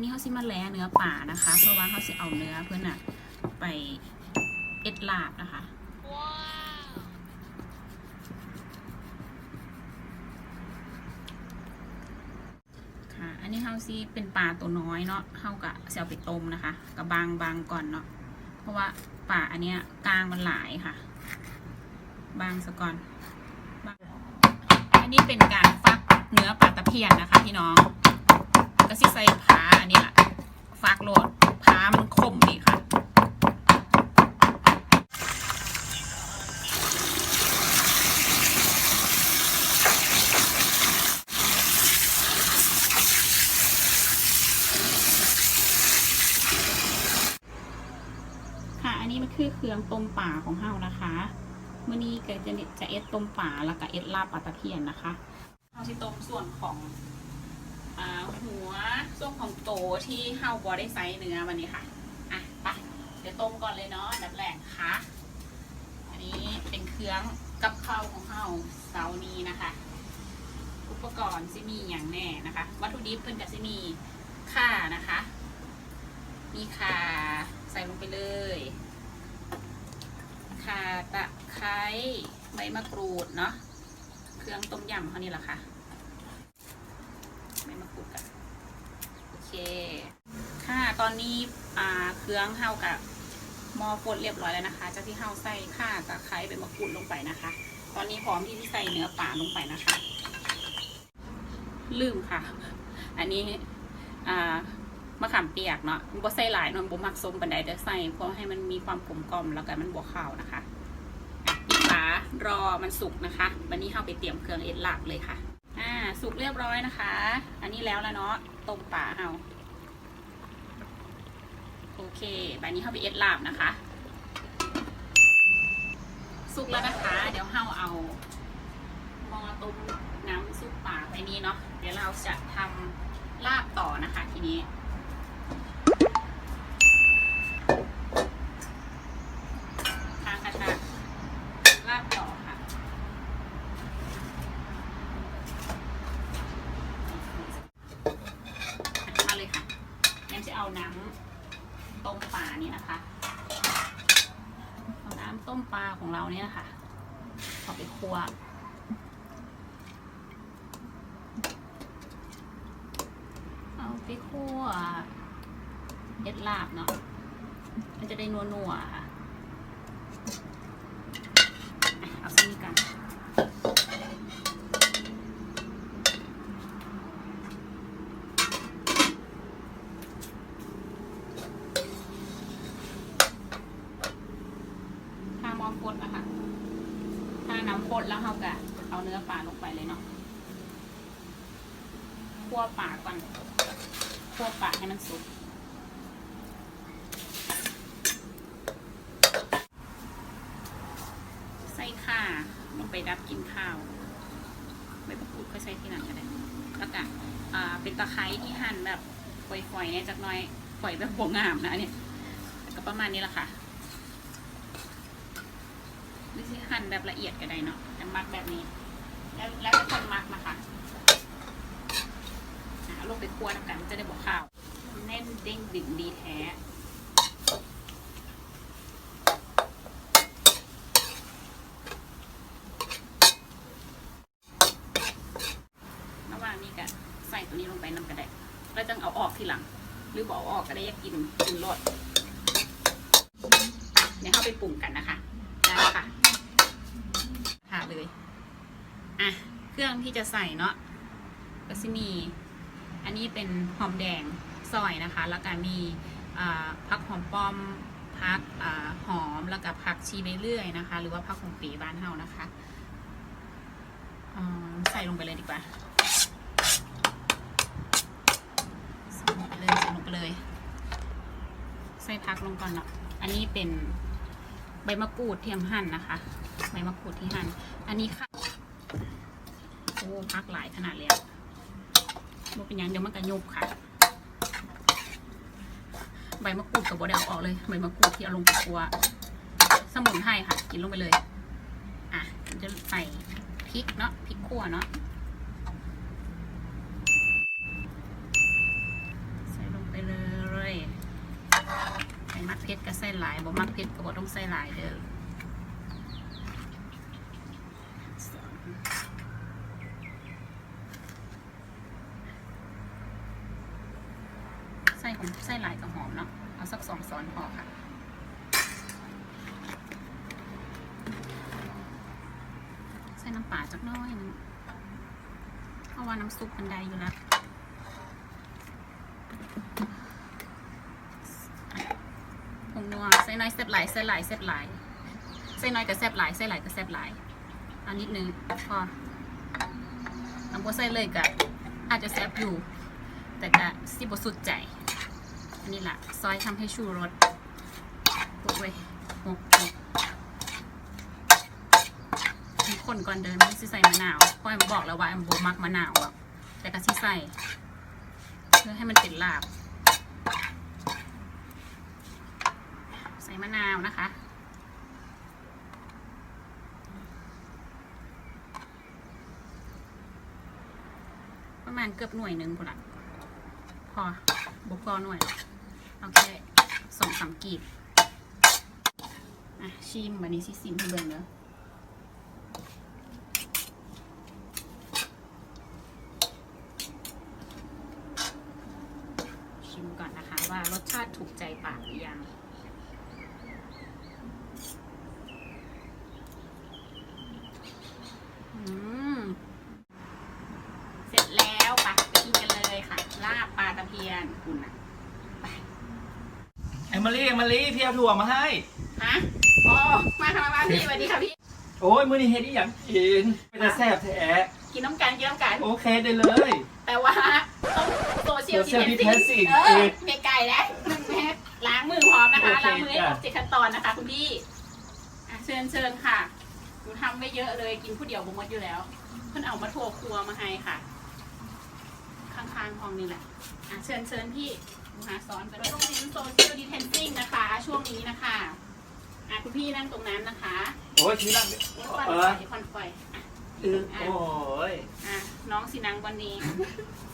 ันนี่เขาสิมาแล้เนื้อป่านะคะ เพราะว่าเขาสิเอาเนื้อเพื่อนอะไปเอ็ดลาบนะคะค่ะอันนี้เฮาซีเป็นปลาตัวน้อยเนาะเฮากะเสียไปต้มนะคะกับบางบางก่อนเนาะเพราะว่าปลาอันเนี้ยกลางมันหลายค่ะ บางซะก่อนอันนี้เป็นการฟักเนื้อปลาตะเพียนนะคะพี่น้อง ก็สิใส่ผาอันนี้แหละฟักโหลดผามันคมดีค่ะค่ะอันนี้มันคือเครื่องต้มป่าของเฮานะคะเมื่อนี้ก็จะจะเอ็ดต้มป่าแล้วก็เอ็ดลาบปลาตะเพียนนะคะเฮาสิต้มส่วนของ หัวส่วนของโตที่เฮาบอได้ใส่เนื้อวันนี้ค่ะ อะไปเดี๋ยวต้มก่อนเลยเนาะดับแรกค่ะ อันนี้เป็นเครื่องกับข้าวของเฮาเสานี้นะคะ อุปกรณ์ซิมีอย่างแน่นะคะ วัตถุดิบเพิ่นก็ซิมีข่านะคะ มีข่าใส่ลงไปเลยข่าตะไคร้ใบมะกรูดเนาะ เครื่องต้มยำเขานี่แหละค่ะ ใบมะกรูดกัน โอเค ค่ะ ตอนนี้อ่าเครื่องเฮากับหม้อฟดเรียบร้อยแล้วนะคะจากที่เฮาใส่ข่าตะไคร้ใบมะกรูดลงไปนะคะ ตอนนี้พร้อมที่จะใส่เนื้อปลาลงไปนะคะ ลืมค่ะ อันนี้อ่ามะขามเปียกเนาะบ่ใส่หลายนาะบ่มักส้มปานใดแต่ใส่เพราะให้มันมีความกลมกล่อมแล้วก็มันบ่ข้าวนะคะอะปิดฝารอมันสุกนะคะ วันนี้เราไปเตรียมเครื่องเอ็ดลาบเลยค่ะ สุกเรียบร้อยนะคะ อันนี้แล้วแล้วเนาะต้มป่าเอาโอเคบัดนี้เข้าไปเอ็ดลาบนะคะ สุกแล้วนะคะ เดี๋ยวเฮาเอาหม้อต้มน้ำซุปป่าไปนี้เนาะเดี๋ยวเราจะทำลาบต่อนะคะทีนี้ ทางกระทะลาบต่อค่ะ มาเลยค่ะงั้นจะเอาน้ำต้มปลานี่นะคะเอาน้ำต้มปลาของเราเนี่ยนะคะเอาไปคั่วเอาไปคั่วเอ็ดลาบเนาะมันจะได้นัวๆค่ะเอาเส้นนี้กัน ถ้าหมอฟดนะคะ ถ้า น้ำฟดแล้วเราก็เอาเนื้อปลาลงไปเลยเนาะคั่วปลาก่อนคั่วปลาให้มันสุกใส่ข่าลงไปดับกินข้าวใบมะกรูดค่อยใส่ที่หลังก็ได้แล้วก็อ่าเป็นตะไคร้ที่หั่นแบบฝอยๆเนี่ยจากน้อยฝอยแบบบวงงามนะเนี่ยก็ประมาณนี้แหละค่ะ หรือสิหั่นแบบละเอียดก็ได้เนาะแต่มักแบบนี้ แล้วแล้วแต่คนมักนะคะอ่าเอาลงไปคั่วน้ำกันมันจะได้บอกข้าวแน่นเด้งดึงดีแท้ระหว่างนี้ก็ใส่ตัวนี้ลงไปน้ำกระเดะแล้วจังเอาออกทีหลัง หรือบอกอออกก็ได้อยากกินกินรสเดี๋ยวเข้าไปปรุงกันนะคะ ได้ค่ะ เลย อะ เครื่องที่จะใส่เนาะก็จะมี อันนี้เป็นหอมแดงซอยนะคะ แล้วก็มีผักหอมป้อมผักอหอมแล้วก็ผักชีใบเลื่อยนะคะ หรือว่าผักหอมปีบ้านเฮานะคะใส่ลงไปเลยดีกว่าใส่ลงไปเลยใส่ลงไปเลย ใส่พักลงก่อนเนาะอันนี้เป็น ใบมะกรูดทียมหั่นนะคะ ใบมะกรูดที่หั่น อันนี้ค่ะ โอ้พักหลายขนาดเลยอะบ่เป็นยังเดี๋ยวมันกระยุบค่ะ ใบมะกรูดกับบไดเอาออกเลย ใบมะกรูดที่เอาลงไปคั่วสมุนไพรค่ะ กินลงไปเลย อะจะใส่พริกเนาะ พริกขั่วเนาะ ใส่ลง ผ็ดก็ใส่หลายบ่มักเผ็ดก็บ่ต้องใส่หลายเด้อใส่ของใส่หลายกับหอมเนาะเอาสักสองช้อนพอค่ะใส่น้ำปลาจักน้อยนึงเพราะว่าน้ำซุปมันได้อยู่แล้ว ผงนัวใส่น้อยแซ่บหลายใส่หลายแซ่บหลายใส่น้อยกับแซ่บหลายใส่หลายกับแซ่บหลายอันนิดนึงพอน้ำบัวใส่เลยกับอาจจะแซ่บอยู่ แต่ก็สิบสุดใจอันนี้แหละซอยทำให้ชูรสโอ้ยหกหกมีคนก่อนเดินไม่สิใส่มะนาวเพราะแอมบอกแล้วว่าแอมบมักมะนาวอะแต่ก็สิใส่ เพื่อให้มันเป็นลาบ ใส่ มะนาวนะคะ ประมาณเกือบหน่วยหนึ่งพุ่นละพอบุกอหน่วยโอเคสองสามกีบอะชิมวันนี้ซิซิมให้เบิ่งเนอะชิมก่อนนะคะว่ารสชาติถูกใจปากหรือยัง อืม เสร็จแล้วไปไปกินกันเลยค่ะ ลาบปลาตะเพียนคุณนะ เอมิลี่เอมิลี่พี่เอาถั่วมาให้ ฮะอ๋อมาค่ะมาพี่สวัสดีค่ะพี่ โอ้ยมื้อนี้เฮ็ดอีหยังกินเป็นแต่แซ่บแท้กินน้ำกันกินน้ำกันโอเคได้เลย แต่ว่าต้องโซเชียล Social ดิเทนซิ่ distancing เออเมไก่แล้วหนึ่งเมตรล้างมือพร้อมนะคะ โอเคล้างมือให้ครบจ้ะ เจ็ดขั้นตอนนะคะ คุณพี่อะเชิญเชิญค่ะหนูทำไม่เยอะเลยกินผู้เดียวบ่หมดอยู่แล้ว เพิ่นเอามาโทรครัวมาให้ค่ะ ข้างๆห้องนี่แหละอะเชิญเชิญพี่ หนูหาซ้อนไปด้วยต้องเน้นโซเชียลดิเทนซิ่งนะคะ ช่วงนี้นะคะอะคุณพี่นั่งตรงนั้นนะคะโอ้ยชี้นั่งควันเอไฟอควันไฟอะเออโอ้ยอะน้องสินังวันนี้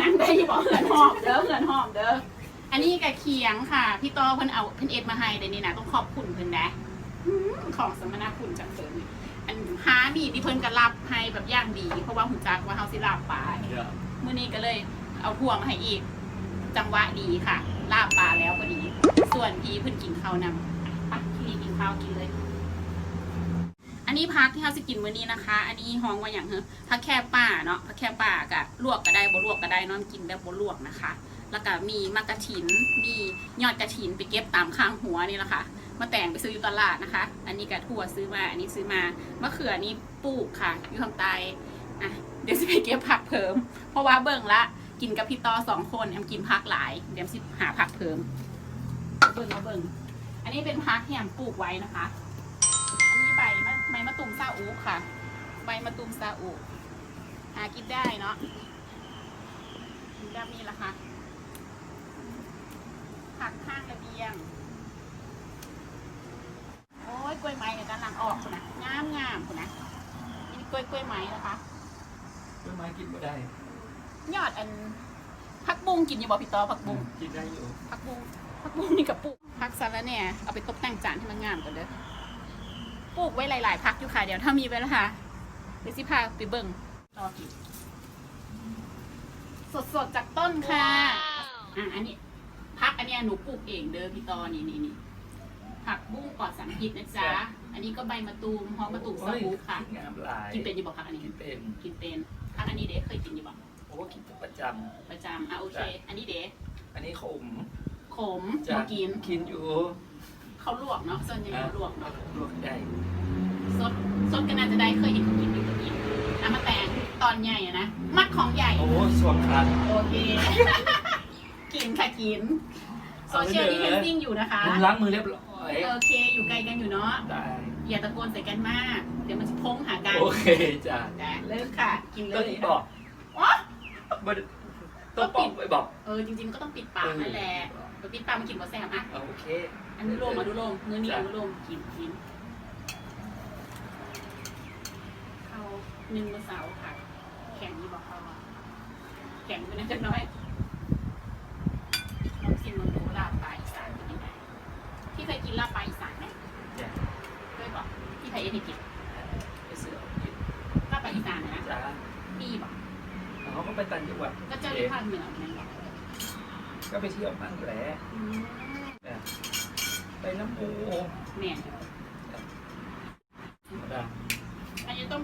นังได้อยี่บอกเหือนหอมเด้อเหือนหอมเด้ออันนี้กะเคียงค่ะ พี่ต้อเพิ่นเอาเพิ่นเอ็ดมาให้เดี๋ยวนี้นะต้องขอบคุณเพิ่นนะอืมของสมนาคุณจากเพิ่นอันหาดีที่เพิ่นก็รับให้แบบอย่างดี เพราะว่าหูจักว่าเฮาสิลาบปลาเดี๋ยวมื้อนี้ก็เลยเอาพวงมาให้อีก จังหวะดีค่ะ ลาบปลาแล้วพอดี ส่วนพี่เพิ่นกินข้าวนำปักพี่กินข้าวกินเลย อันนี้พักที่เราสิกินมื้อนี้นะคะ อันนี้ห้องว่าอย่างเหรอผักแค่ป่าเนาะผักแค่ป่ากะลวกก็ได้บ่ลวกก็ได้นอนกินแบบบ่ลวกนะคะ แล้วก็มีมะกระถิน มียอดกระถินไปเก็บตามข้างหัวนี่แหละค่ะมาแต่งไปซื้ออยู่ตลาดนะคะ อันนี้กระถั่วซื้อมา อันนี้ซื้อมามะเขือนี่ปลูกค่ะ อยู่ทางใต้อะเดี๋ยวสิไปเก็บผักเพิ่ม เพราะว่าเบิ่งละ กินกับพี่ต่อสองคนแอมกินผักหลาย เดี๋ยวสิหาผักเพิ่มเบิ่งเอาเบิ่งอันนี้เป็นผักที่แอมปลูกไว้นะคะ อันนี้ใบมะใบมะตูมซาอุค่ะ ใบมะตูมซาอุหากินได้เนาะแบบนี้ละค่ะผักข้างระเบียง โอ้ยกล้วยไม้เนี่ยกำลังออกนะงามงามคุณนะนี่กล้วยกล้วยไม้นะคะต้นไม้กินบ่ได้ ยอดอันผักบุ้งกินอยู่บ่พี่ต่อผักบุ้งกินได้อยู่ผักบุ้งผักบุ้งนี่กับปลูกผักสาระเนี่ยเอาไปตกแต่งจานให้มันงามกันเด้อปลูกไว้หลายๆพักอยู่ค่ะเดี๋ยวถ้ามีเวลาเดี๋ยวสิพาไปเบิ่งต่อกินสดๆจากต้นค่ะอะอันนี้พักอันเนี้ยหนูปลูกเองเด้อพี่ตอนี่นี่นี่ผักบุ้งปลอดสารพิษนะจ๊ะอันนี้ก็ใบมะตูมหอมมะตูมสาบูค่ะโอ้ยงามหลายกินเป็นอยู่บอกพักอันนี้กินเป็นกินเป็นพักอันนี้เด้เคยกินอยู่บ อกโอ้กินเป็นประจประจำอะโอเค อันนี้เด้ำอันนี้ขมขมจ้ะมากินกินอยู่เขาลวกเนาะส่วนใหญ่เขาลวกเนาะลวกได้สดสดก็น่าจะได้เคยเห็นเขากินอยู่กับอีกน้ำมะแตงตอนใหญ่อะนะ มัดของใหญ่ โอ้สวมคัน โอเค กินค่ะกิน โซเชียลเอาดิไว้เทเลยนซิ่งอยู่นะคะผมล้างมือเรียบร้อยโอเค อยู่ไกลกันอยู่เนาะ ได้ อย่าตะโกนใส่กันมาก เดี๋ยวมันจะพงหากันโอเคจ้ะนะเลิกค่ะ กินเลก็ยนี่บอกอ๋อ บ่ได้ต้องป้องไปบอกเออจริงๆก็ต้องปิดปากนั่นแหละไปปิดปากมันกินบ่แซ่บอะเอาโอเค อันนี้โลมมาดูโลมมือนี้อนุโลมกินกินเขาหนึ่งมื้อเสาร์ค่ะ แข็งนี่บอกเขาว่าแข็งไปนิดจักหน้อยลองชิมมันดูลาบปลาอีสานเป็นยังไงที่เคยกิน ไปต่างจังหวัด ก็เจ้าอยู่ภาคเหนือแม่นบ่ ก็ไปเที่ยวมั่งแหละ อืม นะไป น้ำมูแม่นอยู่ธรรมดาอันนี้ต้อง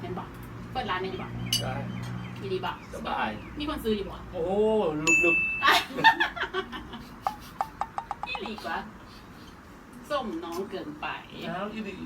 แม่นบ่เปิดร้านแม่นอยู่บ่ได้มีดีบ่สบาย มีคนซื้ออยู่บ่โอ้ลุกลุกนี่หลีกว่าส้มน้องเกินไปๆน้ำอีดี